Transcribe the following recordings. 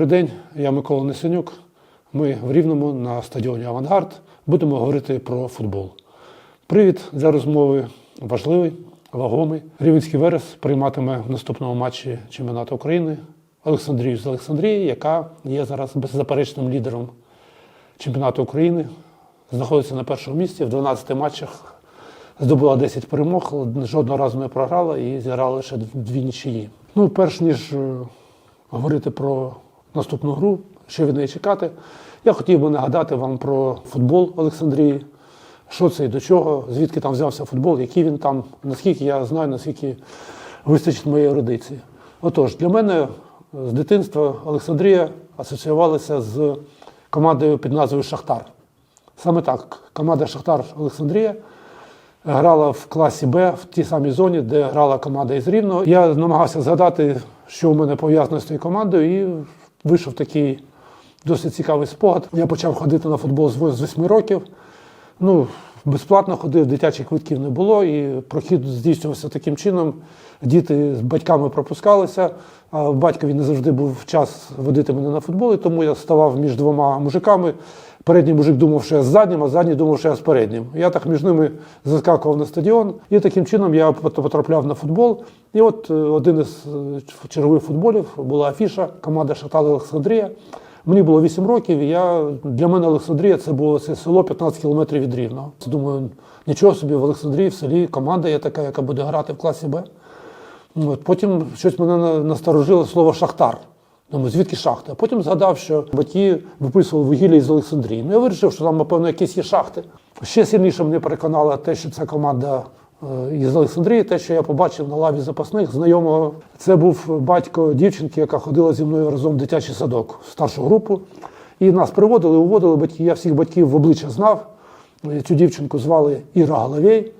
Добрий день, я Микола Несенюк. Ми в Рівному на стадіоні Авангард будемо говорити про футбол. Привід для розмови важливий, вагомий. Рівенський Верес прийматиме в наступному матчі чемпіонату України Олександрію з Олександрії, яка є зараз беззаперечним лідером чемпіонату України. Знаходиться на першому місці в 12 матчах. Здобула 10 перемог, жодного разу не програла і зіграла лише дві нічиї. Ну, перш ніж е, говорити про наступну гру, що від неї чекати, я хотів би нагадати вам про футбол Олександрії, що це і до чого, звідки там взявся футбол, який він там, наскільки я знаю, наскільки вистачить моєї ерудиції. Отож, для мене з дитинства Олександрія асоціювалася з командою під назвою Шахтар. Саме так, команда Шахтар Олександрія грала в класі Б в тій самій зоні, де грала команда із Рівного. Я намагався згадати, що в мене пов'язано з цією командою, і вийшов такий досить цікавий спогад. Я почав ходити на футбол з 8 років. Ну, безплатно ходив, дитячих квитків не було, і прохід здійснювався таким чином. Діти з батьками пропускалися, а батькові не завжди був час водити мене на футбол, і тому я ставав між двома мужиками. Передній мужик думав, що я з заднім, а задній думав, що я з переднім. Я так між ними заскакував на стадіон, і таким чином я потрапляв на футбол. І от е, один із е, чергових футболів була афіша, команда Шатал Олександрія. Мені було 8 років, і я, для мене Олександрія це було це село 15 кілометрів від Рівного. Думаю, нічого собі в Олександрії в селі команда є така, яка буде грати в класі Б. От, потім щось мене на- насторожило слово Шахтар. Думаю, звідки шахти? А потім згадав, що батьки виписували вугілля із Олександрії. Ну, я вирішив, що там, напевно, якісь є шахти. Ще сильніше мене переконало те, що ця команда е, із Олександрії, те, що я побачив на лаві запасних знайомого. Це був батько дівчинки, яка ходила зі мною разом в дитячий садок, в старшу групу. І нас приводили, уводили батьки. Я всіх батьків в обличчя знав. Цю дівчинку звали Іра Головей.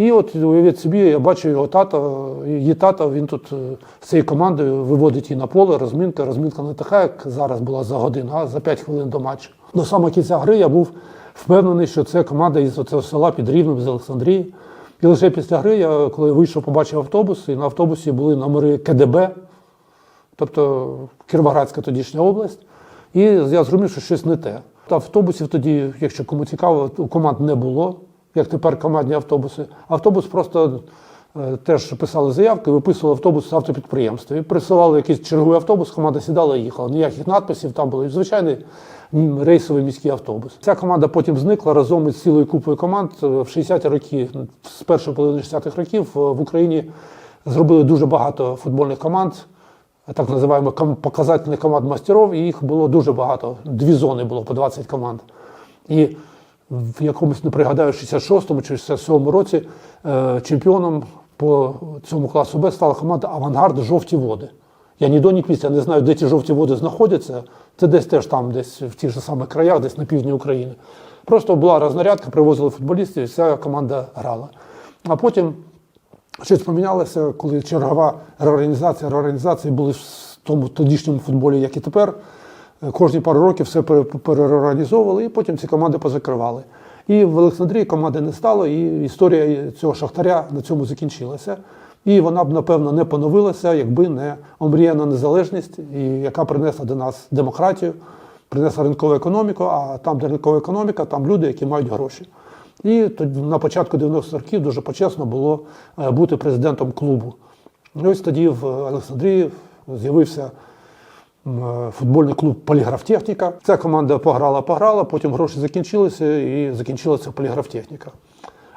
І от уявіть собі, я бачу його тата, її тата, він тут е, з цією командою виводить її на поле, розмінка. Розмінка не така, як зараз була за годину, а за 5 хвилин до матчу. До самого кінця гри я був впевнений, що це команда із цього села під Рівнем з Олександрії. І лише після гри, я коли вийшов, побачив автобус, і на автобусі були номери КДБ, тобто Кіровоградська тодішня область. І я зрозумів, що щось не те. Автобусів тоді, якщо кому цікаво, у команд не було, як тепер командні автобуси. Автобус просто е, теж писали заявки, виписували автобус з автопідприємства. І присилали якийсь черговий автобус, команда сідала і їхала. Ніяких надписів там було. Звичайний рейсовий міський автобус. Ця команда потім зникла разом із цілою купою команд Е, в 60-ті роки, з першої половини 60-х років е, в Україні зробили дуже багато футбольних команд так називаємо показательних команд мастерів, і їх було дуже багато. Дві зони було по 20 команд. І в якомусь не пригадаю, 66-му чи 67-му році е, чемпіоном по цьому класу Б стала команда Авангард Жовті води. Я ні до, ні не знаю, де ті жовті води знаходяться. Це десь теж там, десь в тих же самих краях, десь на півдні України. Просто була рознарядка, привозили футболістів, і вся команда грала. А потім Щось помінялося, коли чергова реорганізація, реорганізації були в тому тодішньому футболі, як і тепер. Кожні пару років все пере- переорганізовували, і потім ці команди позакривали. І в Олександрії команди не стало, і історія цього шахтаря на цьому закінчилася. І вона б, напевно, не поновилася, якби не омріяна незалежність, і яка принесла до нас демократію, принесла ринкову економіку, а там, де ринкова економіка, там люди, які мають гроші. І тоді на початку 90-х років дуже почесно було е, бути президентом клубу. І ось тоді в Олександрії з'явився футбольний клуб Поліграфтехніка. Ця команда пограла, пограла, потім гроші закінчилися і закінчилася поліграфтехніка.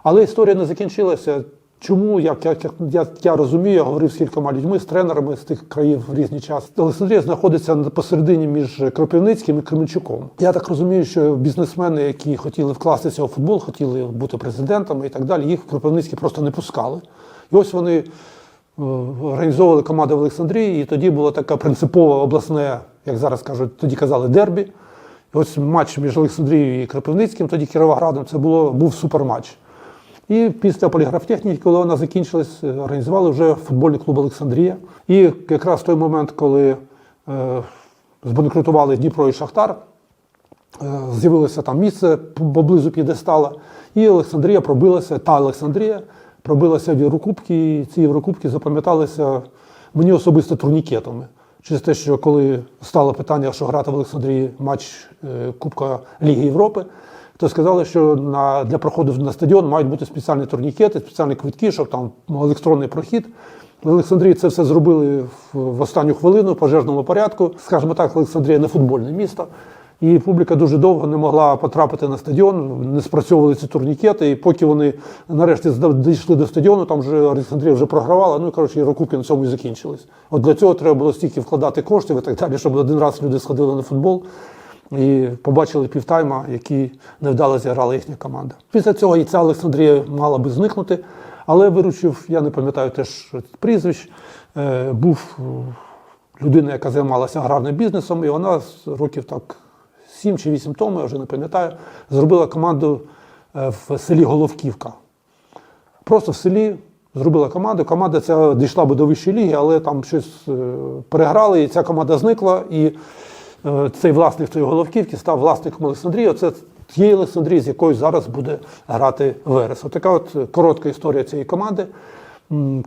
Але історія не закінчилася. Чому, як, як я, я розумію, я говорив з кількома людьми, з тренерами з тих країв в різні час. Олександрія знаходиться посередині між Кропивницьким і Кременчуком. Я так розумію, що бізнесмени, які хотіли вкластися у футбол, хотіли бути президентами і так далі, їх в Кропивницький просто не пускали. І ось вони е, організовували команду в Олександрії, і тоді було таке принципове обласне, як зараз кажуть, тоді казали дербі. І ось матч між Олександрією і Кропивницьким, тоді Кіровоградом, це було, був суперматч. І після поліграфтехніки, коли вона закінчилась, е, організували вже футбольний клуб Олександрія. І якраз в той момент, коли е, збанкрутували Дніпро і Шахтар, е, з'явилося там місце поблизу П'єдестала, і Олександрія пробилася, та Олександрія пробилася в Єврокубки, і ці Єврокубки запам'яталися мені особисто турнікетами. через те, що коли стало питання, що грати в Олександрії матч е, Кубка Ліги Європи, то сказали, що на, для проходу на стадіон мають бути спеціальні турнікети, спеціальні квитки, щоб там електронний прохід. В Олександрії це все зробили в, останню хвилину в пожежному порядку. Скажімо так, Олександрія не футбольне місто. І публіка дуже довго не могла потрапити на стадіон, не спрацьовували ці турнікети. І поки вони нарешті дійшли до стадіону, там вже Олександрія вже програвала. Ну і коротше, Єврокубки на цьому і закінчились. От для цього треба було стільки вкладати коштів і так далі, щоб один раз люди сходили на футбол і побачили півтайма, які невдало зіграла їхня команда. Після цього і ця Олександрія мала би зникнути, але виручив, я не пам'ятаю теж прізвищ, е, був е, людина, яка займалася аграрним бізнесом, і вона з років так 7 чи 8 тому, я вже не пам'ятаю, зробила команду е, в селі Головківка. Просто в селі зробила команду. Команда ця дійшла би до вищої ліги, але там щось е, переграли, і ця команда зникла. І е, цей власник цієї головківки став власником Олександрії. Оце тієї Олександрії, з якою зараз буде грати Верес. Отака от коротка історія цієї команди.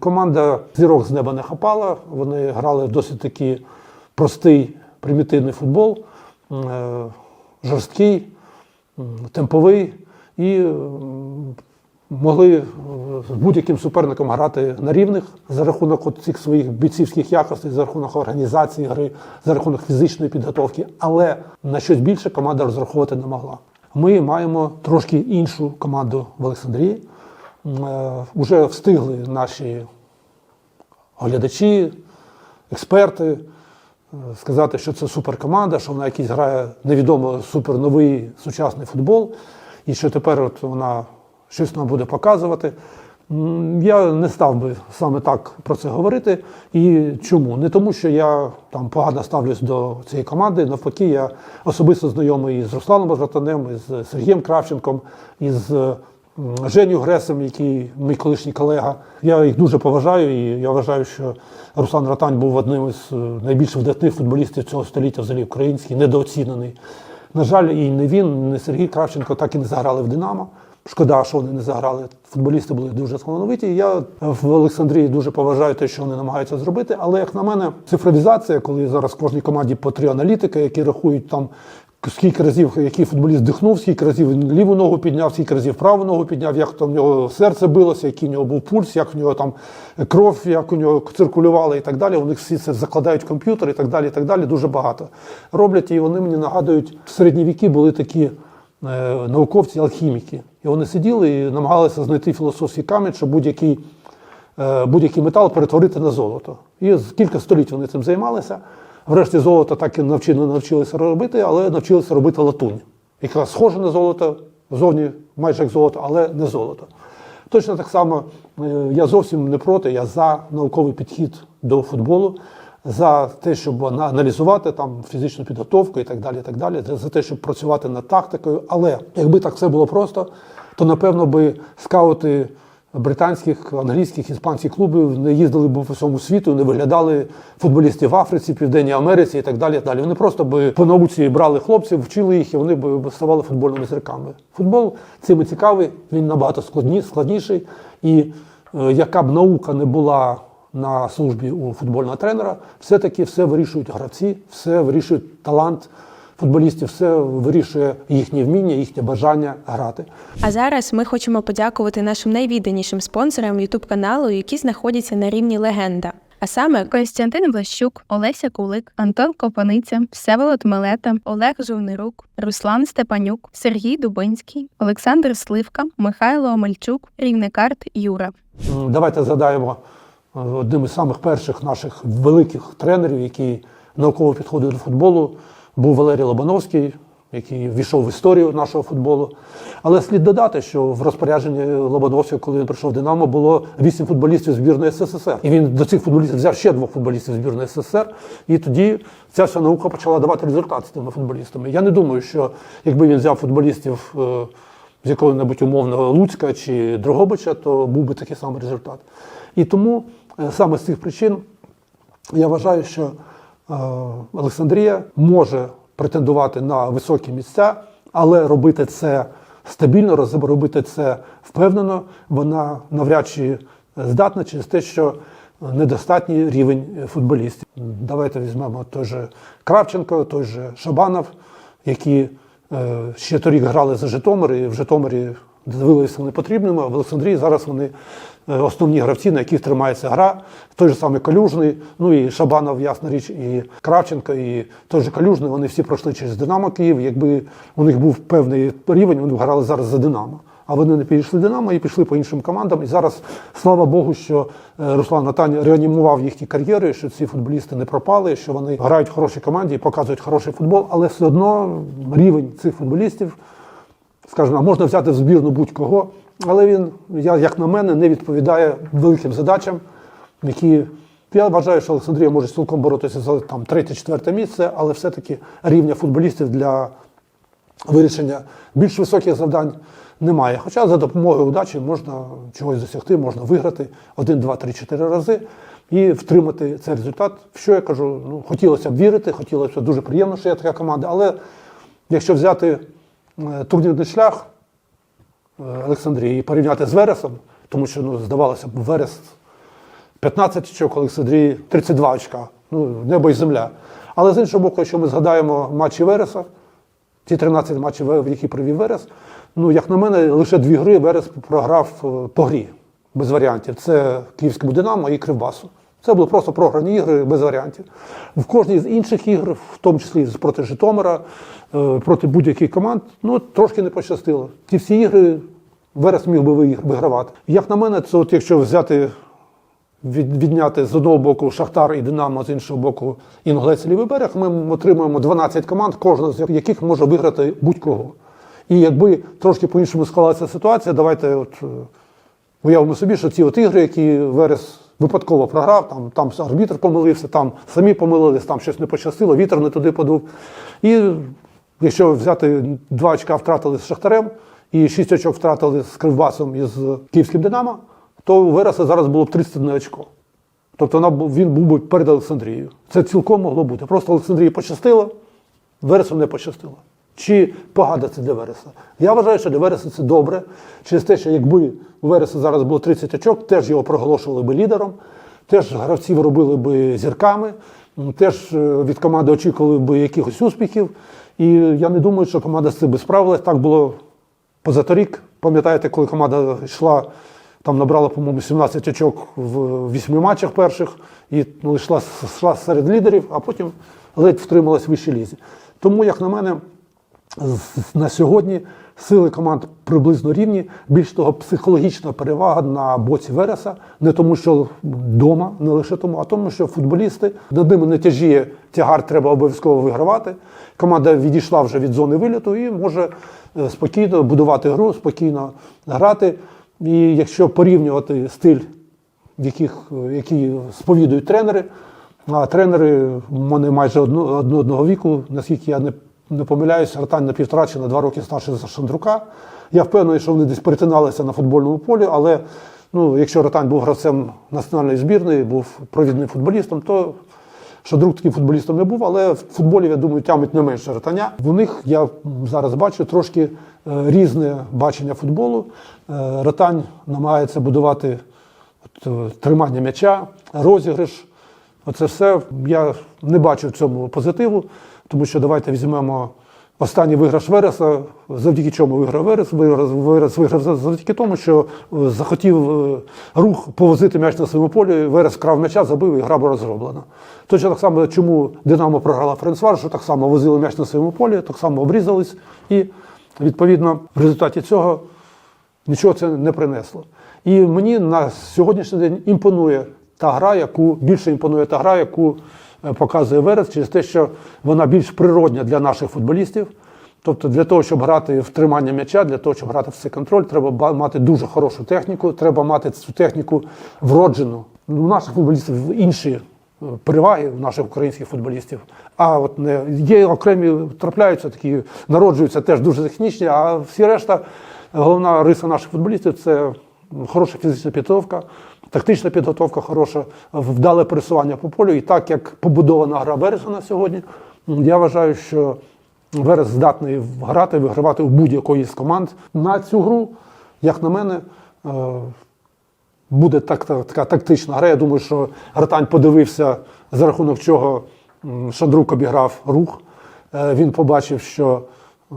Команда зірок з неба не хапала. Вони грали в досить такий простий, примітивний футбол, жорсткий, темповий і могли е, з будь-яким суперником грати на рівних за рахунок цих своїх бійцівських якостей, за рахунок організації гри, за рахунок фізичної підготовки. Але на щось більше команда розраховувати не могла. Ми маємо трошки іншу команду в Олександрії. Е, Уже встигли наші глядачі, експерти сказати, що це суперкоманда, що вона якийсь грає невідомо суперновий сучасний футбол, і що тепер от вона щось нам буде показувати. Я не став би саме так про це говорити. І чому? Не тому, що я там погано ставлюсь до цієї команди. Навпаки, я особисто знайомий із Русланом Базратанем, із Сергієм Кравченком, із м, Женю Гресом, який мій колишній колега. Я їх дуже поважаю, і я вважаю, що Руслан Ратань був одним із е, найбільш видатних футболістів цього століття, взагалі український, недооцінений. На жаль, і не він, не Сергій Кравченко так і не заграли в Динамо. Шкода, що вони не заграли. Футболісти були дуже талановиті. Я в Олександрії дуже поважаю те, що вони намагаються зробити. Але як на мене, цифровізація, коли зараз в кожній команді по три аналітики, які рахують там. Скільки разів який футболіст дихнув, скільки разів він ліву ногу підняв, скільки разів праву ногу підняв, як там в нього серце билося, який в нього був пульс, як в нього там кров, як у нього циркулювала і так далі. Вони всі це закладають в комп'ютер і так далі. і так далі. Дуже багато роблять. І вони мені нагадують, в середні віки були такі е, науковці, алхіміки. І вони сиділи і намагалися знайти філософський камінь, щоб будь-який е, будь-який метал перетворити на золото. І кілька століть вони цим займалися. Врешті золото так і навчи, не навчилися робити, але навчилися робити латунь, яка схожа на золото, зовні майже як золото, але не золото. Точно так само е, я зовсім не проти, я за науковий підхід до футболу, за те, щоб аналізувати там фізичну підготовку і так далі. і так далі, за те, щоб працювати над тактикою. Але якби так все було просто, то напевно би скаути британських, англійських, іспанських клубів не їздили б по всьому світу, не виглядали футболістів в Африці, Південній Америці і так далі. і далі. Вони просто би по науці брали хлопців, вчили їх, і вони б ставали футбольними зірками. Футбол цим і цікавий, він набагато складні, складніший. І е, яка б наука не була на службі у футбольного тренера, все-таки все вирішують гравці, все вирішують талант футболістів, все вирішує їхнє вміння, їхнє бажання грати. А зараз ми хочемо подякувати нашим найвідданішим спонсорам youtube каналу, які знаходяться на рівні легенда. А саме Костянтин Влащук, Олеся Кулик, Антон Копаниця, Всеволод Мелета, Олег Жовнирук, Руслан Степанюк, Сергій Дубинський, Олександр Сливка, Михайло Омельчук, Рівникарт Юра. Давайте згадаємо е, одним із самих перших наших великих тренерів, який науково підходив до футболу, був Валерій Лобановський, який війшов в історію нашого футболу. Але слід додати, що в розпорядженні Лобановського, коли він прийшов в Динамо, було вісім футболістів збірної СССР. І він до цих футболістів взяв ще двох футболістів збірної СССР. І тоді ця вся наука почала давати результат з тими футболістами. Я не думаю, що якби він взяв футболістів. е, з якого-небудь умовного Луцька чи Дрогобича, то був би такий самий результат. І тому е, саме з цих причин я вважаю, що Олександрія може претендувати на високі місця, але робити це стабільно, робити це впевнено, вона навряд чи здатна через те, що недостатній рівень е, футболістів. Давайте візьмемо той же Кравченко, той же Шабанов, які е, ще торік грали за Житомир, і в Житомирі дивилися непотрібними, а в Олександрії зараз вони е, основні гравці, на яких тримається гра. Той же самий Калюжний, ну і Шабанов, ясна річ, і Кравченко, і той же Калюжний, вони всі пройшли через Динамо Київ. Якби у них був певний рівень, вони б грали зараз за Динамо. А вони не підійшли Динамо і пішли по іншим командам. І зараз, слава Богу, що е, Руслан Натаня реанімував їхні кар'єри, що ці футболісти не пропали, що вони грають в хорошій команді і показують хороший футбол, але все одно рівень цих футболістів, скажімо, можна взяти в збірну будь-кого, але він, як на мене, не відповідає великим задачам, які. Я вважаю, що Олександрія може цілком боротися за там третє-четверте місце, але все-таки рівня футболістів для вирішення більш високих завдань немає. Хоча за допомогою удачі можна чогось досягти, можна виграти один, два, три, чотири рази і втримати цей результат. В що я кажу, ну хотілося б вірити, хотілося б дуже приємно, що є така команда. Але якщо взяти е, турнірний шлях Олександрії порівняти з Вересом, тому що ну, здавалося б, Верес 15 очок, Олександрії 32 очка. Ну, небо і земля. Але з іншого боку, якщо ми згадаємо матчі Вереса, ті 13 матчів, в які провів Верес, ну, як на мене, лише дві гри Верес програв е, по грі, без варіантів. Це Київському Динамо і Кривбасу. Це були просто програні ігри без варіантів. В кожній з інших ігр, в тому числі проти Житомира, е, проти будь-яких команд, ну трошки не пощастило. Ті всі ігри Верес міг би вигравати. Як на мене, це от якщо взяти від, відняти з одного боку Шахтар і Динамо, з іншого боку Інгулець і Лівий берег, ми отримуємо 12 команд, кожна з яких може виграти будь-кого. І якби трошки по-іншому склалася ситуація, давайте от е, уявимо собі, що ці от ігри, які Верес випадково програв, там, там арбітр помилився, там самі помилились, там щось не пощастило, вітер не туди подув. І якщо взяти два очка втратили з Шахтарем і шість очок втратили з Кривбасом і з Київським Динамо, то у Вереса зараз було б 31 очко. Тобто він був би перед Олександрією. Це цілком могло бути. Просто Олександрії пощастило, Вересу не пощастило. Чи погано це для Вереса? Я вважаю, що для Вереса це добре. Через те, що якби у Вереса зараз було 30 очок, теж його проголошували би лідером, теж гравців робили би зірками, теж е, від команди очікували би якихось успіхів. І я не думаю, що команда з цим би справилась. Так було позаторік. Пам'ятаєте, коли команда йшла, там набрала, по-моєму, 17 очок в вісьми матчах перших і ну, йшла, йшла серед лідерів, а потім ледь втрималась в вищій лізі. Тому, як на мене, на сьогодні сили команд приблизно рівні. Більш того, психологічна перевага на боці Вереса, не тому, що вдома, не лише тому, а тому, що футболісти над ними не тяжіє тягар, треба обов'язково вигравати. Команда відійшла вже від зони виліту і може е, спокійно будувати гру, спокійно грати. І якщо порівнювати стиль яких, які сповідують тренери. А тренери вони майже одно, одно- одного віку, наскільки я не, не помиляюся, Ротань на півтора чи на два роки старший за Шандрука. Я впевнений, що вони десь перетиналися на футбольному полі, але ну, якщо Ротань був гравцем національної збірної, був провідним футболістом, то Шандрук таким футболістом не був, але в футболі, я думаю, тямить не менше Ротаня. У них я зараз бачу трошки е, різне бачення футболу. Е, Ротань намагається будувати от, е, тримання м'яча, розіграш. Оце все я не бачу в цьому позитиву, тому що давайте візьмемо останній виграш Вереса. Завдяки чому виграв Верес? Верес, Верес виграв завдяки тому, що е, захотів е, рух повозити м'яч на своєму полі. Верес вкрав м'яча, забив і гра була зроблена. Точно так само, чому Динамо програла Френсвар, що так само возили м'яч на своєму полі, так само обрізались, і відповідно в результаті цього нічого це не принесло. І мені на сьогоднішній день імпонує та гра, яку більше імпонує та гра, яку показує Верес, через те, що вона більш природня для наших футболістів. Тобто для того, щоб грати в тримання м'яча, для того, щоб грати в цей контроль, треба мати дуже хорошу техніку, треба мати цю техніку вроджену. Ну, У наших футболістів інші е, переваги у наших українських футболістів. А от не є окремі трапляються такі, народжуються теж дуже технічні, а всі решта, головна риса наших футболістів це хороша фізична підготовка, тактична підготовка, хороша, вдале пересування по полю. І так як побудована гра Вереса на сьогодні, я вважаю, що Верес здатний грати, вигравати у будь-якої з команд. На цю гру, як на мене, е, буде так, так, така тактична гра. Я думаю, що Гартань подивився, за рахунок чого Шандрук обіграв рух. Е, Він побачив, що е,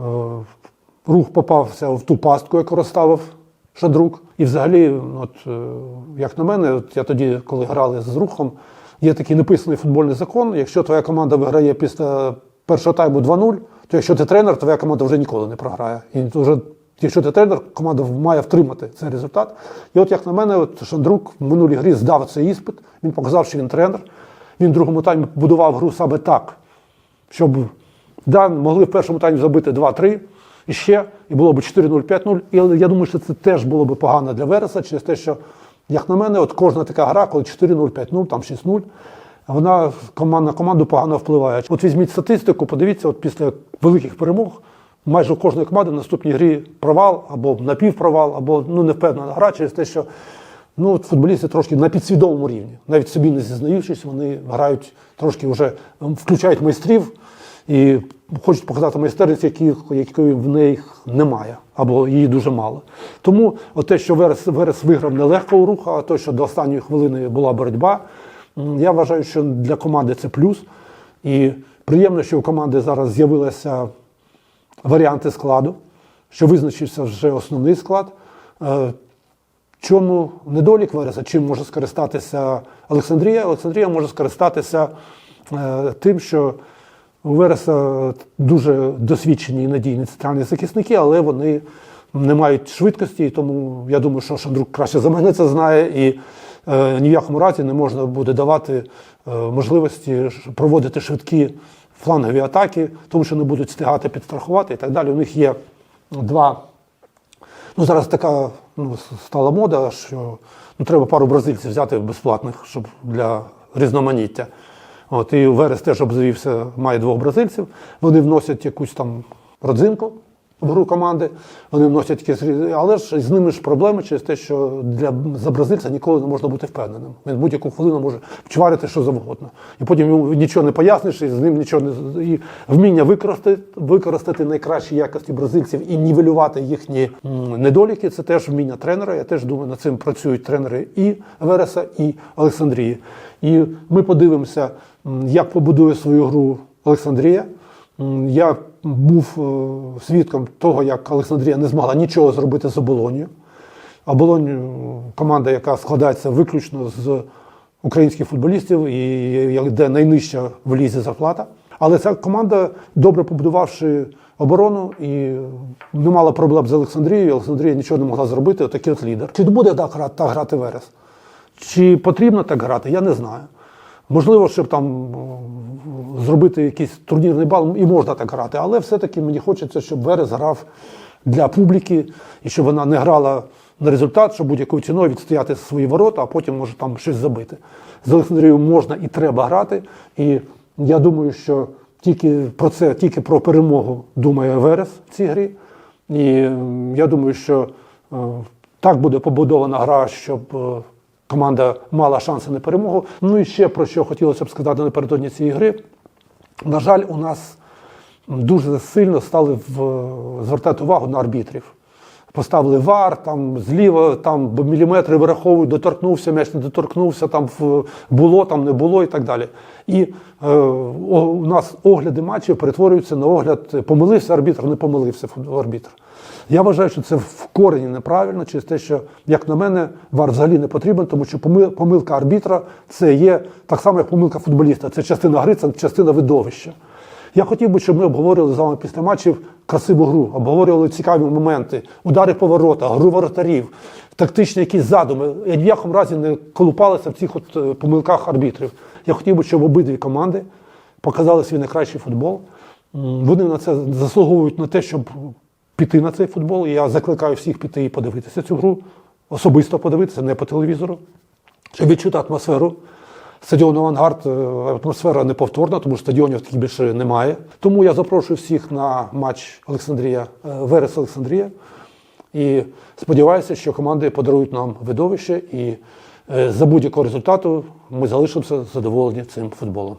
рух попався в ту пастку, яку розставив Шандрук. І взагалі, от, е, як на мене, от я тоді, коли грали з рухом, є такий неписаний футбольний закон. Якщо твоя команда виграє після першого тайму 2-0, то якщо ти тренер, твоя команда вже ніколи не програє. І вже, якщо ти тренер, команда має втримати цей результат. І от як на мене, от Шандрук в минулій грі здав цей іспит. Він показав, що він тренер. Він в другому таймі будував гру саме так, щоб да, могли в першому таймі забити 2-3 і ще, і було б 4-0, 5-0. І я думаю, що це теж було б погано для Вереса через те, що, як на мене, от кожна така гра, коли 4-0, 5-0, там 6-0, вона на команду погано впливає. От візьміть статистику, подивіться, от після великих перемог майже у кожної команди в наступній грі провал або напівпровал, або ну, невпевнена гра через те, що ну, футболісти трошки на підсвідомому рівні, навіть собі не зізнаючись, вони грають трошки вже включають майстрів і хочуть показати майстерність, яких, якої в них немає, або її дуже мало. Тому те, що Верес, Верес виграв нелегко у руху, а те, що до останньої хвилини була боротьба, я вважаю, що для команди це плюс. І приємно, що у команди зараз з'явилися варіанти складу, що визначився вже основний склад. Е, Чому недолік Вереса? Чим може скористатися Олександрія? Олександрія може скористатися е, тим, що у Вереса дуже досвідчені і надійні центральні захисники, але вони не мають швидкості, і тому я думаю, що Шандрук краще за мене це знає, і е, ні в якому разі не можна буде давати е, можливості проводити швидкі флангові атаки, тому що не будуть встигати підстрахувати і так далі. У них є два Ну, зараз така ну, стала мода, що ну, треба пару бразильців взяти безплатних, щоб для різноманіття. От, і Верес теж обзавівся, має двох бразильців. Вони вносять якусь там родзинку в гру команди, вони вносять якісь, але ж з ними ж проблеми через те, що для за бразильця ніколи не можна бути впевненим. Він будь-яку хвилину може вчварити що завгодно. І потім йому нічого не поясниш, і з ним нічого не і вміння використати, використати найкращі якості бразильців і нівелювати їхні недоліки. Це теж вміння тренера. Я теж думаю, над цим працюють тренери і Вереса, і Олександрії. І ми подивимося, як побудує свою гру Олександрія. Я був е, свідком того, як Олександрія не змогла нічого зробити з оболонію. Оболонь е, команда, яка складається виключно з українських футболістів, і де найнижча в лізі зарплата. Але ця команда, добре побудувавши оборону і не мала проблем з Олександрією, Олександрія нічого не могла зробити, отакий от лідер. Чи буде так грати, Верес? Чи потрібно так грати, я не знаю. Можливо, щоб там зробити якийсь турнірний бал, і можна так грати, але все-таки мені хочеться, щоб Верес грав для публіки і щоб вона не грала на результат, щоб будь-якою ціною відстояти свої ворота, а потім може там щось забити. З Олександрією можна і треба грати. І я думаю, що тільки про це, тільки про перемогу думає Верес в цій грі. І я думаю, що е, так буде побудована гра, щоб е, команда мала шанси на перемогу. Ну і ще про що хотілося б сказати напередодні цієї гри. На жаль, у нас дуже сильно стали в, звертати увагу на арбітрів. Поставили вар, там зліва, там міліметри вираховують, доторкнувся, м'яч не доторкнувся, там було, там не було і так далі. І е, у нас огляди матчів перетворюються на огляд, помилився арбітр, не помилився арбітр. Я вважаю, що це в корені неправильно, через те, що, як на мене, вар взагалі не потрібен, тому що помилка арбітра це є так само, як помилка футболіста. Це частина гри, це частина видовища. Я хотів би, щоб ми обговорювали з вами після матчів красиву гру, обговорювали цікаві моменти, удари по воротах, гру воротарів, тактичні якісь задуми. Я ні в якому разі не колупалися в цих от е, помилках арбітрів. Я хотів би, щоб обидві команди показали свій найкращий футбол. Вони на це заслуговують на те, щоб піти на цей футбол. І я закликаю всіх піти і подивитися цю гру, особисто подивитися, не по телевізору, щоб відчути атмосферу. Стадіон Авангард е, атмосфера неповторна, тому що стадіонів таких більше немає. Тому я запрошую всіх на матч Олександрія, е, Верес Олександрія. І сподіваюся, що команди подарують нам видовище, і е, за будь-якого результату ми залишимося задоволені цим футболом.